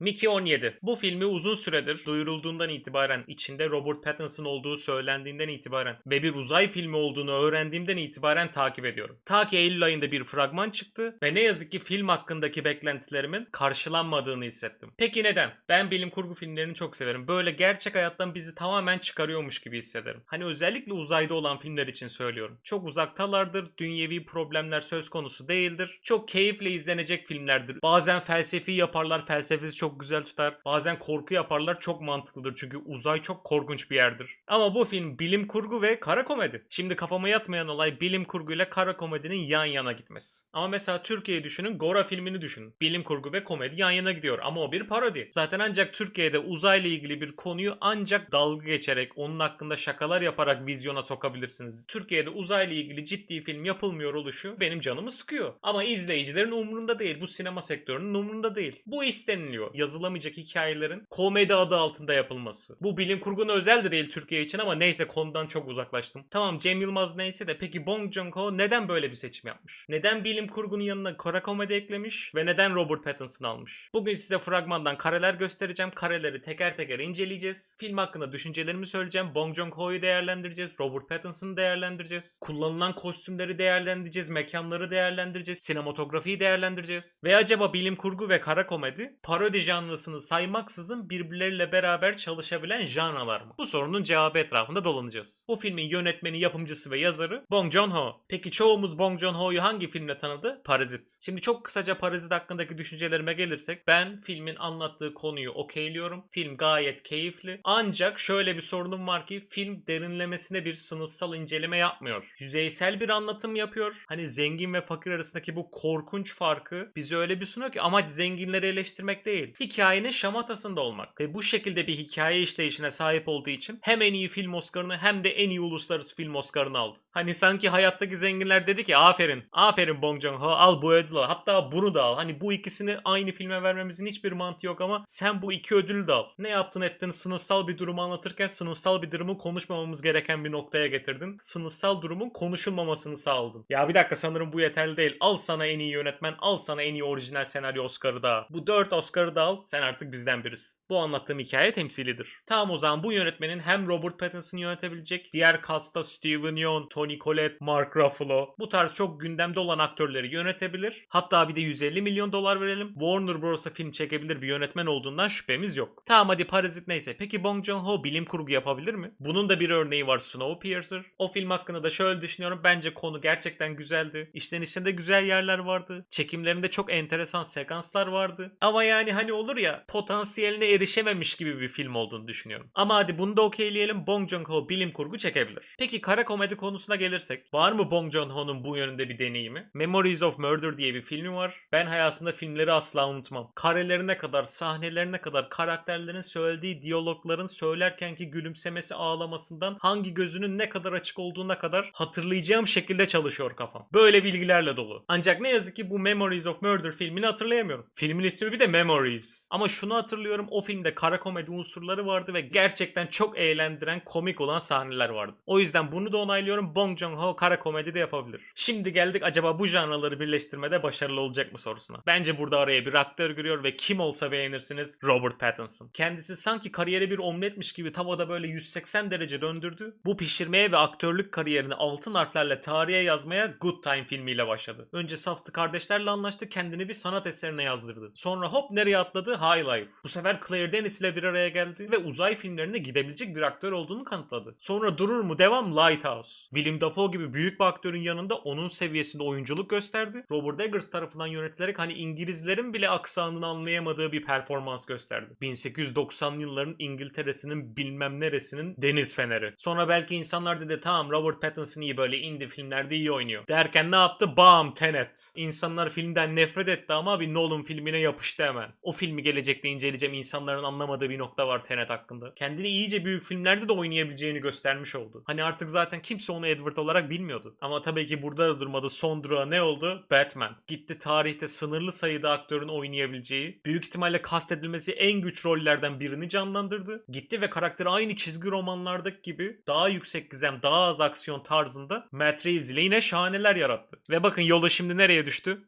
Mickey 17. Bu filmi uzun süredir duyurulduğundan itibaren içinde Robert Pattinson olduğu söylendiğinden itibaren ve bir uzay filmi olduğunu öğrendiğimden itibaren takip ediyorum. Ta ki Eylül ayında bir fragman çıktı ve ne yazık ki film hakkındaki beklentilerimin karşılanmadığını hissettim. Peki neden? Ben bilim kurgu filmlerini çok severim. Böyle gerçek hayattan bizi tamamen çıkarıyormuş gibi hissederim. Hani özellikle uzayda olan filmler için söylüyorum. Çok uzaktalardır, dünyevi problemler söz konusu değildir. Çok keyifle izlenecek filmlerdir. Bazen felsefi yaparlar, felsefesi çok güzel tutar. Bazen korku yaparlar, çok mantıklıdır. Çünkü uzay çok korkunç bir yerdir. Ama bu film bilim kurgu ve kara komedi. Şimdi kafama yatmayan olay bilim kurgu ile kara komedinin yan yana gitmesi. Ama mesela Türkiye'yi düşünün, Gora filmini düşünün. Bilim kurgu ve komedi yan yana gidiyor ama o bir parodi. Zaten ancak Türkiye'de uzayla ilgili bir konuyu ancak dalga geçerek, onun hakkında şakalar yaparak vizyona sokabilirsiniz. Türkiye'de uzayla ilgili ciddi film yapılmıyor oluşu benim canımı sıkıyor. Ama izleyicilerin umurunda değil. Bu sinema sektörünün umurunda değil. Bu isteniliyor. Yazılamayacak hikayelerin komedi adı altında yapılması. Bu bilim kurguna özel de değil Türkiye için ama neyse konudan çok uzaklaştım. Tamam Cem Yılmaz neyse de peki Bong Joon-ho neden böyle bir seçim yapmış? Neden bilim kurgunun yanına kara komedi eklemiş ve neden Robert Pattinson almış? Bugün size fragmandan kareler göstereceğim. Kareleri teker teker inceleyeceğiz. Film hakkında düşüncelerimi söyleyeceğim. Bong Joon-ho'yu değerlendireceğiz. Robert Pattinson'ı değerlendireceğiz. Kullanılan kostümleri değerlendireceğiz. Mekanları değerlendireceğiz. Sinematografiyi değerlendireceğiz. Ve acaba bilim kurgu ve kara komedi parodi janrasını saymaksızın birbirleriyle beraber çalışabilen janralar mı? Bu sorunun cevabı etrafında dolanacağız. Bu filmin yönetmeni, yapımcısı ve yazarı Bong Joon-ho. Peki çoğumuz Bong Joon-ho'yu hangi filmle tanıdı? Parazit. Şimdi çok kısaca Parazit hakkındaki düşüncelerime gelirsek ben filmin anlattığı konuyu okeyliyorum. Film gayet keyifli. Ancak şöyle bir sorunum var ki film derinlemesine bir sınıfsal inceleme yapmıyor. Yüzeysel bir anlatım yapıyor. Hani zengin ve fakir arasındaki bu korkunç farkı bize öyle bir sunuyor ki amaç zenginleri eleştirmek değil. Hikayenin şamatasında olmak. Ve bu şekilde bir hikaye işleyişine sahip olduğu için hem en iyi film Oscar'ını hem de en iyi uluslararası film Oscar'ını aldı. Hani sanki hayattaki zenginler dedi ki aferin, aferin Bong Joon-ho al bu ödülü. Hatta bunu da al. Hani bu ikisini aynı filme vermemizin hiçbir mantığı yok ama sen bu iki ödülü de al. Ne yaptın ettin sınıfsal bir durumu anlatırken sınıfsal bir durumu konuşmamamız gereken bir noktaya getirdin. Sınıfsal durumun konuşulmamasını sağladın. Ya bir dakika sanırım bu yeterli değil. Al sana en iyi yönetmen, al sana en iyi orijinal senaryo Oscar'ı da. Bu dört Oscar'ı da al. Sen artık bizden birisin. Bu anlattığım hikaye temsilidir. Tamam o zaman bu yönetmenin hem Robert Pattinson yönetebilecek, diğer cast'ta Steven Yeun, Tony Collette, Mark Ruffalo bu tarz çok gündemde olan aktörleri yönetebilir. Hatta bir de 150 milyon dolar verelim. Warner Bros'a film çekebilir bir yönetmen olduğundan şüphemiz yok. Tamam hadi Parazit neyse. Peki Bong Joon-ho bilim kurgu yapabilir mi? Bunun da bir örneği var Snowpiercer. O film hakkında da şöyle düşünüyorum. Bence konu gerçekten güzeldi. İşlenişinde güzel yerler vardı. Çekimlerinde çok enteresan sekanslar vardı. Ama yani hani olur ya potansiyeline erişememiş gibi bir film olduğunu düşünüyorum. Ama hadi bunu da okeyleyelim. Bong Joon-ho bilim kurgu çekebilir. Peki kara komedi konusuna gelirsek. Var mı Bong Joon-ho'nun bu yönünde bir deneyimi? Memories of Murder diye bir filmi var. Ben hayatımda filmleri asla unutmam. Karelerine kadar, sahnelerine kadar karakterlerin söylediği diyalogların söylerkenki gülümsemesi ağlamasından hangi gözünün ne kadar açık olduğuna kadar hatırlayacağım şekilde çalışıyor kafam. Böyle bilgilerle dolu. Ancak ne yazık ki bu Memories of Murder filmini hatırlayamıyorum. Filmin ismi bir de Memories. Ama şunu hatırlıyorum o filmde kara komedi unsurları vardı ve gerçekten çok eğlendiren komik olan sahneler vardı. O yüzden bunu da onaylıyorum. Bong Joon-ho kara komedi de yapabilir. Şimdi geldik acaba bu janraları birleştirmede başarılı olacak mı sorusuna. Bence burada araya bir aktör giriyor ve kim olsa beğenirsiniz Robert Pattinson. Kendisi sanki kariyeri bir omletmiş gibi tavada böyle 180 derece döndürdü. Bu pişirmeye ve aktörlük kariyerini altın harflerle tarihe yazmaya Good Time filmiyle başladı. Önce Saftı kardeşlerle anlaştı kendini bir sanat eserine yazdırdı. Sonra hop nereye atladı? High Life. Bu sefer Claire Denis ile bir araya geldi ve uzay filmlerine gidebilecek bir aktör olduğunu kanıtladı. Sonra durur mu devam Lighthouse. Willem Dafoe gibi büyük bir aktörün yanında onun seviyesinde oyunculuk gösterdi. Robert Eggers tarafından yönetilerek hani İngilizlerin bile aksanını anlayamadığı bir performans gösterdi. 1890'lı yılların İngiltere'sinin bilmem neresinin deniz feneri. Sonra belki insanlar dedi tamam Robert Pattinson iyi böyle indie filmlerde iyi oynuyor. Derken ne yaptı? Bam Tenet. İnsanlar filmden nefret etti ama bir Nolan filmine yapıştı hemen. O filmi gelecekte inceleyeceğim insanların anlamadığı bir nokta var Tenet hakkında. Kendini iyice büyük filmlerde de oynayabileceğini göstermiş oldu. Hani artık zaten kimse onu Edward olarak bilmiyordu. Ama tabii ki burada da durmadı. Son durağı ne oldu? Batman. Gitti tarihte sınırlı sayıda aktörün oynayabileceği, büyük ihtimalle kastedilmesi en güç rollerden birini canlandırdı. Gitti ve karakteri aynı çizgi romanlardaki gibi daha yüksek gizem, daha az aksiyon tarzında Matt Reeves ile yine şahaneler yarattı. Ve bakın yola şimdi nereye düştü?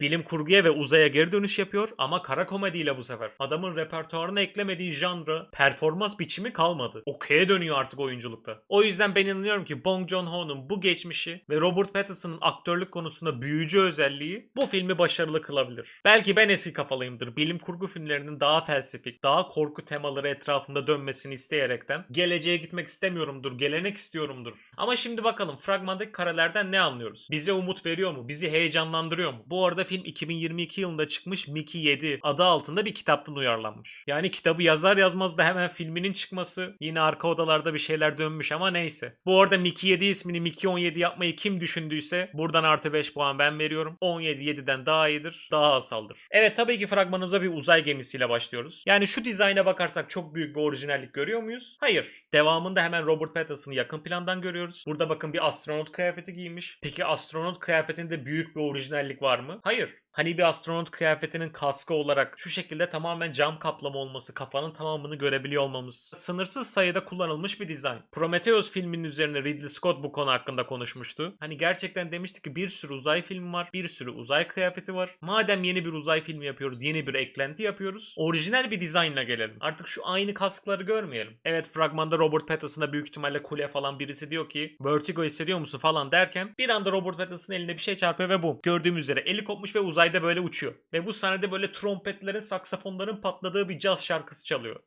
Bilim kurguya ve uzaya geri dönüş yapıyor ama kara komediyle bu sefer. Adamın repertuarına eklemediği janra, performans biçimi kalmadı. Okey'e dönüyor artık oyunculukta. O yüzden ben inanıyorum ki Bong Joon-ho'nun bu geçmişi ve Robert Pattinson'ın aktörlük konusunda büyücü özelliği bu filmi başarılı kılabilir. Belki ben eski kafalıyımdır. Bilim kurgu filmlerinin daha felsefik, daha korku temaları etrafında dönmesini isteyerekten geleceğe gitmek istemiyorumdur, gelenek istiyorumdur. Ama şimdi bakalım fragmandaki karelerden ne anlıyoruz? Bize umut veriyor mu? Bizi heyecanlandırıyor mu? Bu arada film 2022 yılında çıkmış Mickey 7 adı altında bir kitaptan uyarlanmış. Yani kitabı yazar yazmaz da hemen filminin çıkması yine arka odalarda bir şeyler dönmüş ama neyse. Bu arada Mickey 7 ismini Mickey 17 yapmayı kim düşündüyse buradan artı 5 puan ben veriyorum. 17 7'den daha iyidir, daha asaldır. Evet tabii ki fragmanımıza bir uzay gemisiyle başlıyoruz. Yani şu dizayna bakarsak çok büyük bir orijinallik görüyor muyuz? Hayır. Devamında hemen Robert Pattinson'ı yakın plandan görüyoruz. Burada bakın bir astronot kıyafeti giymiş. Peki astronot kıyafetinde büyük bir orijinallik var mı? Hayır. Hayır. Hani bir astronot kıyafetinin kaskı olarak şu şekilde tamamen cam kaplama olması, kafanın tamamını görebiliyor olmamız. Sınırsız sayıda kullanılmış bir dizayn. Prometheus filminin üzerine Ridley Scott bu konu hakkında konuşmuştu. Hani gerçekten demişti ki bir sürü uzay filmi var, bir sürü uzay kıyafeti var. Madem yeni bir uzay filmi yapıyoruz, yeni bir eklenti yapıyoruz. Orijinal bir dizaynla gelelim. Artık şu aynı kaskları görmeyelim. Evet fragmanda Robert Pattinson'a büyük ihtimalle kule falan birisi diyor ki vertigo hissediyor musun falan derken bir anda Robert Pattinson eline bir şey çarpıyor ve bu. Gördüğümüz üzere eli kopmuş ve uzayda böyle uçuyor. Ve bu sahnede böyle trompetlerin, saksafonların patladığı bir caz şarkısı çalıyor.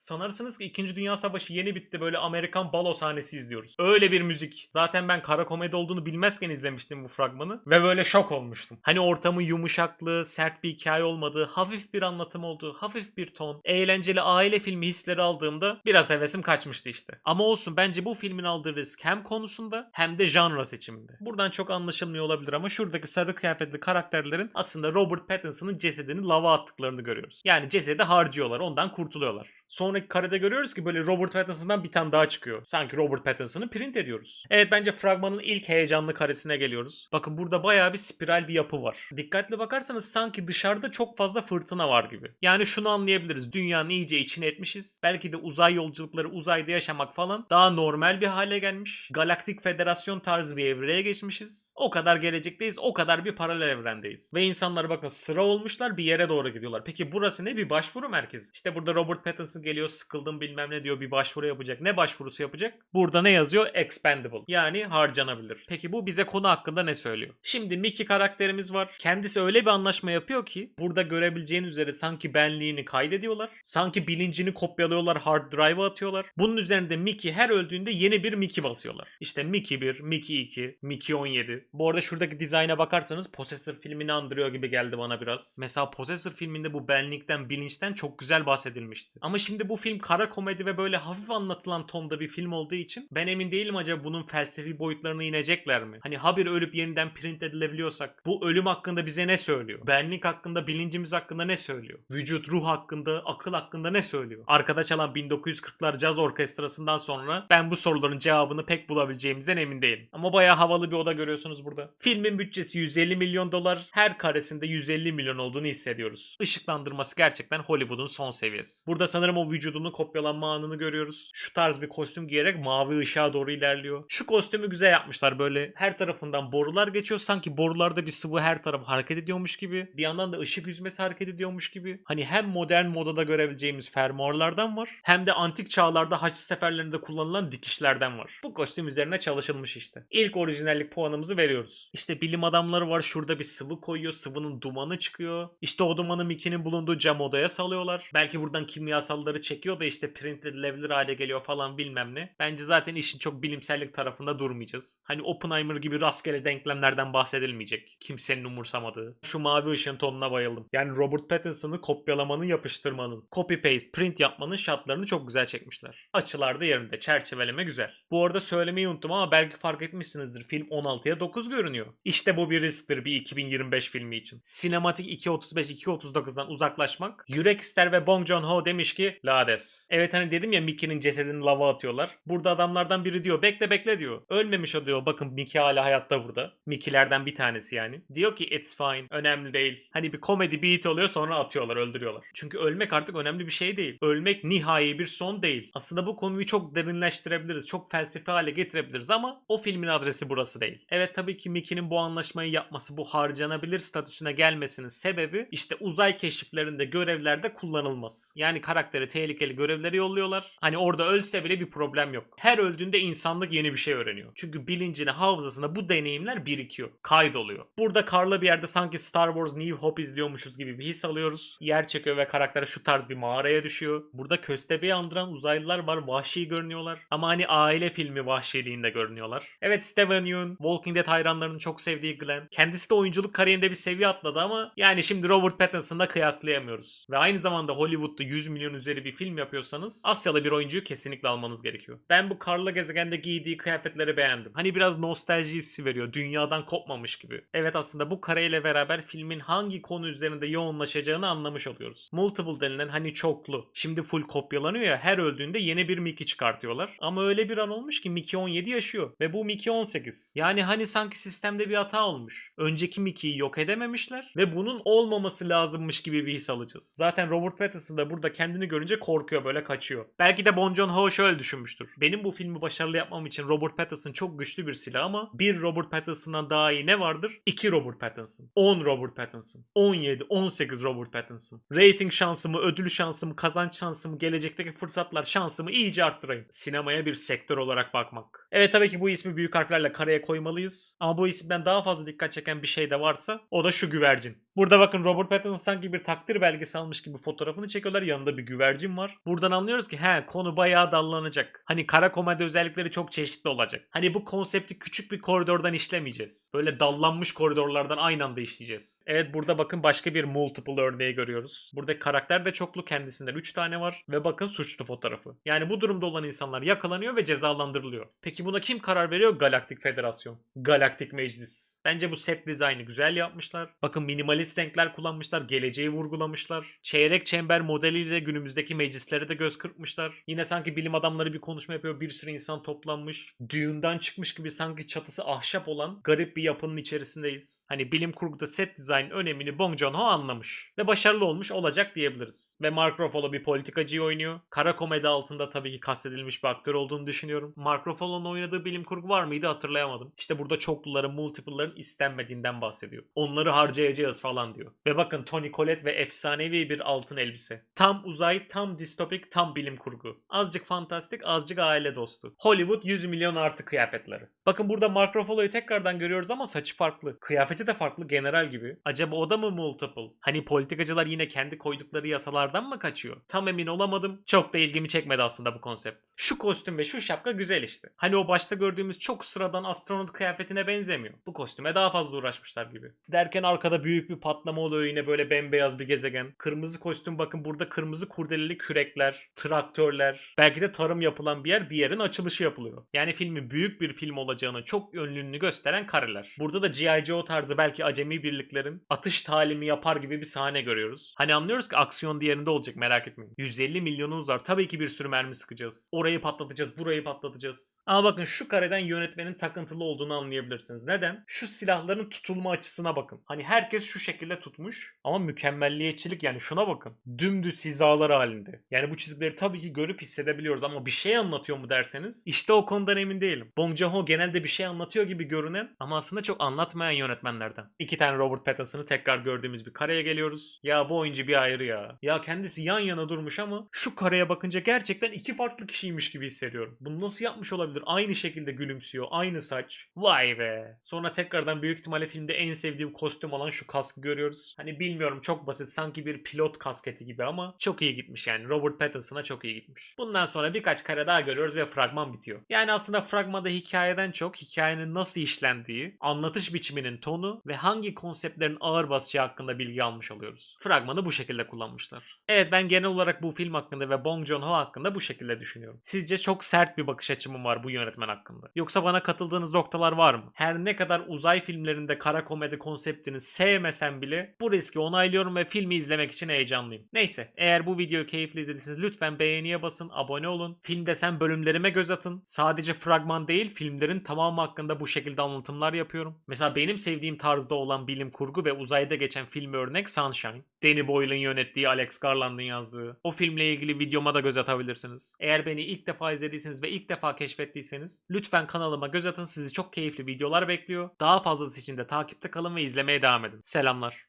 Sanarsınız ki 2. Dünya Savaşı yeni bitti böyle Amerikan balo sahnesi izliyoruz. Öyle bir müzik. Zaten ben kara komedi olduğunu bilmezken izlemiştim bu fragmanı ve böyle şok olmuştum. Hani ortamın yumuşaklığı, sert bir hikaye olmadığı, hafif bir anlatım olduğu, hafif bir ton, eğlenceli aile filmi hisleri aldığımda biraz hevesim kaçmıştı işte. Ama olsun bence bu filmin aldığı risk hem konusunda hem de janra seçiminde. Buradan çok anlaşılmıyor olabilir ama şuradaki sarı kıyafetli karakterlerin aslında Robert Pattinson'ın cesedini lava attıklarını görüyoruz. Yani cesedi harcıyorlar, ondan kurtuluyorlar. Sonraki karede görüyoruz ki böyle Robert Pattinson'dan bir tane daha çıkıyor. Sanki Robert Pattinson'ı print ediyoruz. Evet bence fragmanın ilk heyecanlı karesine geliyoruz. Bakın burada bayağı bir spiral bir yapı var. Dikkatli bakarsanız sanki dışarıda çok fazla fırtına var gibi. Yani şunu anlayabiliriz. Dünyanın iyice içine etmişiz. Belki de uzay yolculukları, uzayda yaşamak falan daha normal bir hale gelmiş. Galaktik Federasyon tarzı bir evreye geçmişiz. O kadar gelecekteyiz, o kadar bir paralel evrendeyiz. Ve insanlar bakın sıra olmuşlar bir yere doğru gidiyorlar. Peki burası ne? Bir başvuru merkezi. İşte burada Robert Pattinson geliyor sıkıldım bilmem ne diyor bir başvuru yapacak. Ne başvurusu yapacak? Burada ne yazıyor? Expendable. Yani harcanabilir. Peki bu bize konu hakkında ne söylüyor? Şimdi Mickey karakterimiz var. Kendisi öyle bir anlaşma yapıyor ki burada görebileceğin üzere sanki benliğini kaydediyorlar. Sanki bilincini kopyalıyorlar, hard drive'a atıyorlar. Bunun üzerinde Mickey her öldüğünde yeni bir Mickey basıyorlar. İşte Mickey 1, Mickey 2, Mickey 17. Bu arada şuradaki dizayna bakarsanız Possessor filmini andırıyor gibi geldi bana biraz. Mesela Possessor filminde bu benlikten, bilinçten çok güzel bahsedilmişti. Ama şimdi bu film kara komedi ve böyle hafif anlatılan tonda bir film olduğu için ben emin değilim acaba bunun felsefi boyutlarına inecekler mi? Hani habire ölüp yeniden print edilebiliyorsak bu ölüm hakkında bize ne söylüyor? Benlik hakkında, bilincimiz hakkında ne söylüyor? Vücut, ruh hakkında, akıl hakkında ne söylüyor? Arkada çalan 1940'lar caz orkestrasından sonra ben bu soruların cevabını pek bulabileceğimizden emin değilim. Ama bayağı havalı bir oda görüyorsunuz burada. Filmin bütçesi 150 milyon dolar. Her karesinde 150 milyon olduğunu hissediyoruz. Işıklandırması gerçekten Hollywood'un son seviyesi. Burada sanırım o vücudunu kopyalanma anını görüyoruz. Şu tarz bir kostüm giyerek mavi ışığa doğru ilerliyor. Şu kostümü güzel yapmışlar böyle. Her tarafından borular geçiyor. Sanki borularda bir sıvı her taraf hareket ediyormuş gibi. Bir yandan da ışık yüzmesi hareket ediyormuş gibi. Hani hem modern modada görebileceğimiz fermuarlardan var. Hem de antik çağlarda haç seferlerinde kullanılan dikişlerden var. Bu kostüm üzerine çalışılmış işte. İlk orijinallik puanımızı veriyoruz. İşte bilim adamları var. Şurada bir sıvı koyuyor. Sıvının dumanı çıkıyor. İşte o dumanı Mickey'nin bulunduğu cam odaya salıyorlar. Belki buradan kimyasalları çekiyor da işte print edilebilir hale geliyor falan bilmem ne. Bence zaten işin çok bilimsellik tarafında durmayacağız. Hani Oppenheimer gibi rastgele denklemlerden bahsedilmeyecek. Kimsenin umursamadığı. Şu mavi ışığın tonuna bayıldım. Yani Robert Pattinson'ı kopyalamanın, yapıştırmanın, copy paste, print yapmanın şartlarını çok güzel çekmişler. Açılar da yerinde, çerçeveleme güzel. Bu arada söylemeyi unuttum ama belki fark etmişsinizdir. Film 16'ya 9 görünüyor. İşte bu bir risktir bir 2025 filmi için. Sinematik 2.35-2.39'dan uzaklaşmak. Yürek ister ve Bong Joon-ho demiş ki Lades. Evet hani dedim ya Mickey'nin cesedini lava atıyorlar. Burada adamlardan biri diyor bekle bekle diyor. Ölmemiş o diyor. Bakın Mickey hala hayatta burada. Mickey'lerden bir tanesi yani. Diyor ki it's fine. Önemli değil. Hani bir komedi beat oluyor sonra atıyorlar öldürüyorlar. Çünkü ölmek artık önemli bir şey değil. Ölmek nihai bir son değil. Aslında bu konuyu çok derinleştirebiliriz. Çok felsefi hale getirebiliriz ama o filmin adresi burası değil. Evet tabii ki Mickey'nin bu anlaşmayı yapması, bu harcanabilir statüsüne gelmesinin sebebi işte uzay keşiflerinde görevlerde kullanılması. Yani karakteri tehlikeli görevlere yolluyorlar. Hani orada ölse bile bir problem yok. Her öldüğünde insanlık yeni bir şey öğreniyor. Çünkü bilincine, hafızasına bu deneyimler birikiyor. Kaydoluyor. Burada karlı bir yerde sanki Star Wars New Hope izliyormuşuz gibi bir his alıyoruz. Yer çekiyor ve karakter şu tarz bir mağaraya düşüyor. Burada köstebeği andıran uzaylılar var. Vahşi görünüyorlar. Ama hani aile filmi vahşiliğinde görünüyorlar. Evet Steven Yeun, Walking Dead hayranlarının çok sevdiği Glenn. Kendisi de oyunculuk kariyerinde bir seviye atladı ama yani şimdi Robert Pattinson'la kıyaslayamıyoruz. Ve aynı zamanda Hollywood'da 100 milyon üzeri bir film yapıyorsanız Asyalı bir oyuncuyu kesinlikle almanız gerekiyor. Ben bu karlı gezegende giydiği kıyafetleri beğendim. Hani biraz nostalji hissi veriyor. Dünyadan kopmamış gibi. Evet aslında bu kareyle beraber filmin hangi konu üzerinde yoğunlaşacağını anlamış oluyoruz. Multiple denilen hani çoklu. Şimdi full kopyalanıyor ya her öldüğünde yeni bir Mickey çıkartıyorlar. Ama öyle bir an olmuş ki Mickey 17 yaşıyor. Ve bu Mickey 18. Yani hani sanki sistemde bir hata olmuş. Önceki Mickey'yi yok edememişler. Ve bunun olmaması lazımmış gibi bir his alacağız. Zaten Robert Pattinson da burada kendini görünce korkuyor böyle kaçıyor. Belki de Bon Joon-ho şöyle düşünmüştür. Benim bu filmi başarılı yapmam için Robert Pattinson çok güçlü bir silah ama bir Robert Pattinson'dan daha iyi ne vardır? İki Robert Pattinson. 10 Robert Pattinson. 17, 18 Robert Pattinson. Rating şansımı, ödül şansımı, kazanç şansımı, gelecekteki fırsatlar şansımı iyice arttırayım. Sinemaya bir sektör olarak bakmak. Evet tabii ki bu ismi büyük harflerle kareye koymalıyız. Ama bu isimden daha fazla dikkat çeken bir şey de varsa o da şu güvercin. Burada bakın Robert Pattinson sanki bir takdir belgesi almış gibi fotoğrafını çekiyorlar. Yanında bir güvercin var. Buradan anlıyoruz ki he konu bayağı dallanacak. Hani kara komedi özellikleri çok çeşitli olacak. Hani bu konsepti küçük bir koridordan işlemeyeceğiz. Böyle dallanmış koridorlardan aynı anda işleyeceğiz. Evet burada bakın başka bir multiple örneği görüyoruz. Burada karakter de çoklu kendisinden 3 tane var. Ve bakın suçlu fotoğrafı. Yani bu durumda olan insanlar yakalanıyor ve cezalandırılıyor. Peki buna kim karar veriyor? Galaktik Federasyon. Galaktik Meclis. Bence bu set dizaynı güzel yapmışlar. Bakın minimalist renkler kullanmışlar. Geleceği vurgulamışlar. Çeyrek çember modeliyle de günümüzdeki meclislere de göz kırpmışlar. Yine sanki bilim adamları bir konuşma yapıyor. Bir sürü insan toplanmış. Düğünden çıkmış gibi sanki çatısı ahşap olan garip bir yapının içerisindeyiz. Hani bilim kurguda set dizayn önemini Bong Joon-ho anlamış. Ve başarılı olmuş olacak diyebiliriz. Ve Mark Ruffalo bir politikacıyı oynuyor. Kara komedi altında tabii ki kastedilmiş bir aktör olduğunu düşünüyorum. Mark Ruffalo'nun oynadığı bilim kurgu var mıydı hatırlayamadım. İşte burada çokluların, multiple'ların istenmediğinden bahsediyor. Onları harcayacağız falan diyor. Ve bakın Tony Collette ve efsanevi bir altın elbise. Tam uzay, tam distopik, tam bilim kurgu. Azıcık fantastik, azıcık aile dostu. Hollywood 100 milyon artı kıyafetleri. Bakın burada Mark Ruffalo'yu tekrardan görüyoruz ama saçı farklı. Kıyafeti de farklı general gibi. Acaba o da mı multiple? Hani politikacılar yine kendi koydukları yasalardan mı kaçıyor? Tam emin olamadım. Çok da ilgimi çekmedi aslında bu konsept. Şu kostüm ve şu şapka güzel işte. Hani o başta gördüğümüz çok sıradan astronot kıyafetine benzemiyor. Bu kostüme daha fazla uğraşmışlar gibi. Derken arkada büyük bir patlama oluyor yine böyle bembeyaz bir gezegen. Kırmızı kostüm bakın burada kırmızı kurdeleli kürekler, traktörler. Belki de tarım yapılan bir yer bir yerin açılışı yapılıyor. Yani filmin büyük bir film olacağını çok yönlülüğünü gösteren kareler. Burada da G.I. Joe tarzı belki acemi birliklerin atış talimi yapar gibi bir sahne görüyoruz. Hani anlıyoruz ki aksiyon diğerinde olacak merak etmeyin. 150 milyonumuz var. Tabii ki bir sürü mermi sıkacağız. Orayı patlatacağız, burayı patlatacağız. Ama bakın şu kareden yönetmenin takıntılı olduğunu anlayabilirsiniz. Neden? Şu silahların tutulma açısına bakın. Hani herkes şu şekilde tutmuş ama mükemmelliyetçilik yani şuna bakın. Dümdüz hizalar halinde. Yani bu çizgileri tabii ki görüp hissedebiliyoruz ama bir şey anlatıyor mu derseniz işte o konudan emin değilim. Bong Joon-ho genelde bir şey anlatıyor gibi görünen ama aslında çok anlatmayan yönetmenlerden. İki tane Robert Pattinson'ı tekrar gördüğümüz bir kareye geliyoruz. Ya bu oyuncu bir ayrı ya. Ya kendisi yan yana durmuş ama şu kareye bakınca gerçekten iki farklı kişiymiş gibi hissediyorum. Bunu nasıl yapmış olabilir? Aynı şekilde gülümsüyor. Aynı saç. Vay be. Sonra tekrardan büyük ihtimalle filmde en sevdiğim kostüm olan şu kaskı görüyoruz. Hani bilmiyorum çok basit. Sanki bir pilot kasketi gibi ama çok iyi gitmiş yani. Robert Pattinson'a çok iyi gitmiş. Bundan sonra birkaç kare daha görüyoruz ve fragman bitiyor. Yani aslında fragmanda hikayeden çok hikayenin nasıl işlendiği, anlatış biçiminin tonu ve hangi konseptlerin ağır basacağı hakkında bilgi almış oluyoruz. Fragmanı bu şekilde kullanmışlar. Evet ben genel olarak bu film hakkında ve Bong Joon-ho hakkında bu şekilde düşünüyorum. Sizce çok sert bir bakış açımım var bu yönetmen hakkında. Yoksa bana katıldığınız noktalar var mı? Her ne kadar uzay filmlerinde kara komedi konseptini sevmesem bilmesem bile bu riski onaylıyorum ve filmi izlemek için heyecanlıyım. Neyse eğer bu videoyu keyifli izlediyseniz lütfen beğeniye basın, abone olun. Film desen bölümlerime göz atın. Sadece fragman değil filmlerin tamamı hakkında bu şekilde anlatımlar yapıyorum. Mesela benim sevdiğim tarzda olan bilim kurgu ve uzayda geçen film örnek Sunshine. Danny Boyle'ın yönettiği Alex Garland'ın yazdığı. O filmle ilgili videoma da göz atabilirsiniz. Eğer beni ilk defa izlediyseniz ve ilk defa keşfettiyseniz lütfen kanalıma göz atın. Sizi çok keyifli videolar bekliyor. Daha fazlası için de takipte kalın ve izlemeye devam edin. Selamlar.